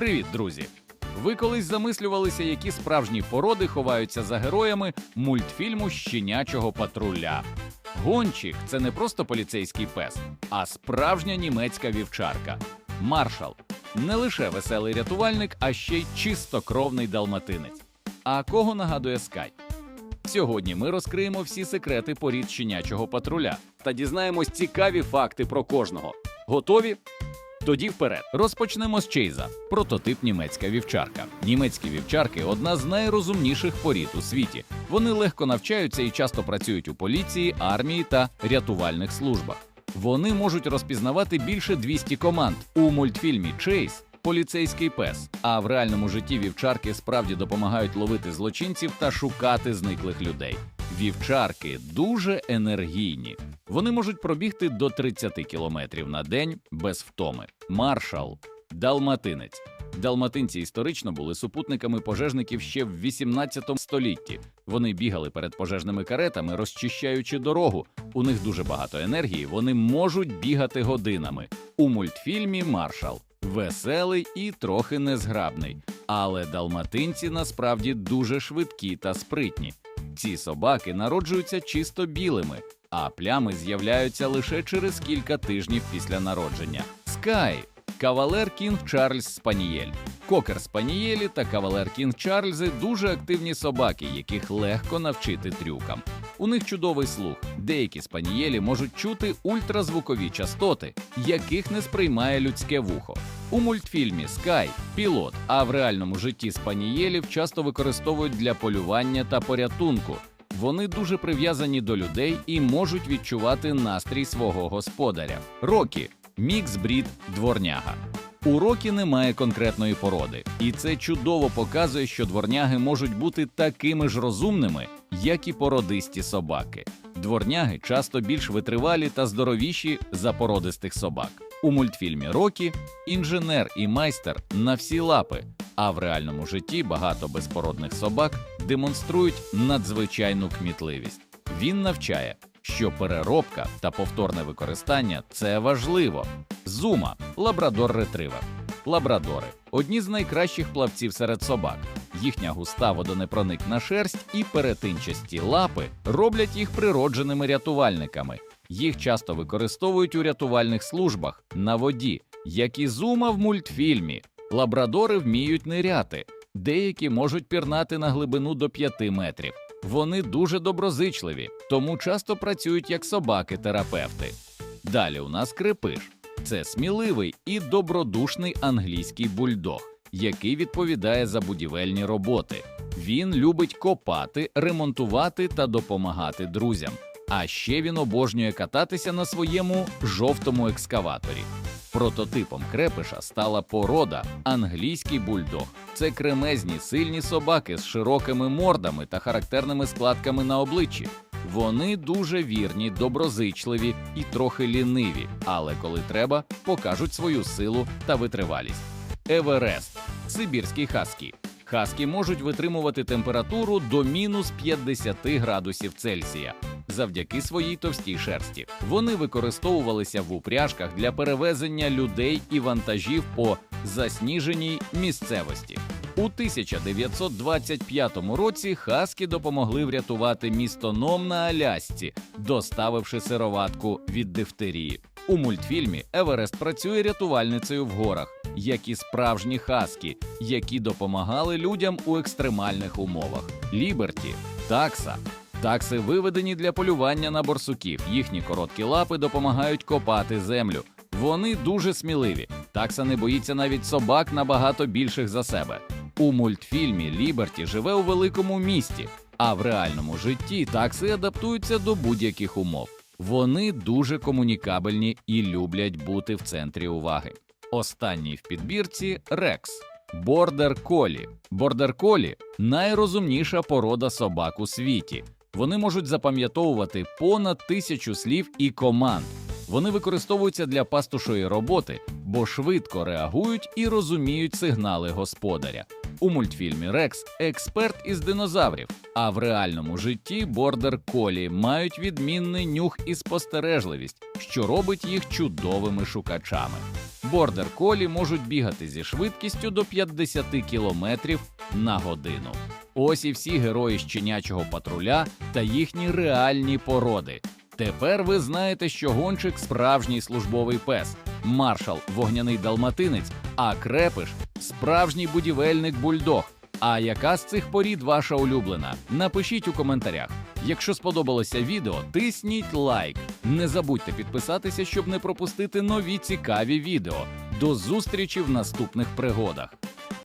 Привіт, друзі! Ви колись замислювалися, які справжні породи ховаються за героями мультфільму Щенячого патруля. Гончик це не просто поліцейський пес, а справжня німецька вівчарка. Маршал не лише веселий рятувальник, а ще й чистокровний далматинець. А кого нагадує Скай? Сьогодні ми розкриємо всі секрети порід щенячого патруля та дізнаємось цікаві факти про кожного. Готові? Тоді вперед розпочнемо з Чейза, прототип німецька вівчарка. Німецькі вівчарки одна з найрозумніших порід у світі. Вони легко навчаються і часто працюють у поліції, армії та рятувальних службах. Вони можуть розпізнавати більше 200 команд у мультфільмі Чейз. Поліцейський пес, а в реальному житті вівчарки справді допомагають ловити злочинців та шукати зниклих людей. Вівчарки дуже енергійні. Вони можуть пробігти до 30 кілометрів на день без втоми. Маршал, далматинець. Далматинці історично були супутниками пожежників ще в 18 столітті. Вони бігали перед пожежними каретами, розчищаючи дорогу. У них дуже багато енергії. Вони можуть бігати годинами. У мультфільмі Маршал веселий і трохи незграбний. Але далматинці насправді дуже швидкі та спритні. Ці собаки народжуються чисто білими, а плями з'являються лише через кілька тижнів після народження. Скай кавалер Кінг Чарльз Спанієль. Кокер Спанієлі та кавалер Кінг Чарльзи дуже активні собаки, яких легко навчити трюкам. У них чудовий слух. Деякі спанієлі можуть чути ультразвукові частоти, яких не сприймає людське вухо. У мультфільмі Скай пілот, а в реальному житті спанієлів часто використовують для полювання та порятунку. Вони дуже прив'язані до людей і можуть відчувати настрій свого господаря. Рокі мікс брід дворняга. У рокі немає конкретної породи, і це чудово показує, що дворняги можуть бути такими ж розумними, як і породисті собаки. Дворняги часто більш витривалі та здоровіші за породистих собак. У мультфільмі Рокі інженер і майстер на всі лапи, а в реальному житті багато безпородних собак демонструють надзвичайну кмітливість. Він навчає, що переробка та повторне використання це важливо. Зума лабрадор ретривер. Лабрадори одні з найкращих плавців серед собак. Їхня густа водонепроникна шерсть і перетинчасті лапи роблять їх природженими рятувальниками. Їх часто використовують у рятувальних службах на воді, як і зума в мультфільмі. Лабрадори вміють ниряти, деякі можуть пірнати на глибину до 5 метрів. Вони дуже доброзичливі, тому часто працюють як собаки-терапевти. Далі у нас крепиш. Це сміливий і добродушний англійський бульдог, який відповідає за будівельні роботи. Він любить копати, ремонтувати та допомагати друзям. А ще він обожнює кататися на своєму жовтому екскаваторі. Прототипом крепиша стала порода англійський бульдог. Це кремезні сильні собаки з широкими мордами та характерними складками на обличчі. Вони дуже вірні, доброзичливі і трохи ліниві, але коли треба, покажуть свою силу та витривалість. Еверест Сибірський хаскі. Хаскі можуть витримувати температуру до мінус 50 градусів Цельсія завдяки своїй товстій шерсті. Вони використовувалися в упряжках для перевезення людей і вантажів по засніженій місцевості. У 1925 році Хаскі допомогли врятувати місто Ном на Алясці, доставивши сироватку від дифтерії. У мультфільмі Еверест працює рятувальницею в горах, як і справжні хаскі, які допомагали людям у екстремальних умовах. Ліберті, такса. Такси виведені для полювання на борсуків. Їхні короткі лапи допомагають копати землю. Вони дуже сміливі. Такса не боїться навіть собак набагато більших за себе. У мультфільмі Ліберті живе у великому місті, а в реальному житті такси адаптуються до будь-яких умов. Вони дуже комунікабельні і люблять бути в центрі уваги. Останній в підбірці Рекс. Бордер колі. Бордер колі найрозумніша порода собак у світі. Вони можуть запам'ятовувати понад тисячу слів і команд. Вони використовуються для пастушої роботи, бо швидко реагують і розуміють сигнали господаря. У мультфільмі Рекс експерт із динозаврів, а в реальному житті бордер колі мають відмінний нюх і спостережливість, що робить їх чудовими шукачами. Бордер колі можуть бігати зі швидкістю до 50 км на годину. Ось і всі герої щенячого патруля та їхні реальні породи. Тепер ви знаєте, що гончик справжній службовий пес, маршал вогняний далматинець, а крепиш справжній будівельник бульдог. А яка з цих порід ваша улюблена? Напишіть у коментарях. Якщо сподобалося відео, тисніть лайк. Не забудьте підписатися, щоб не пропустити нові цікаві відео. До зустрічі в наступних пригодах.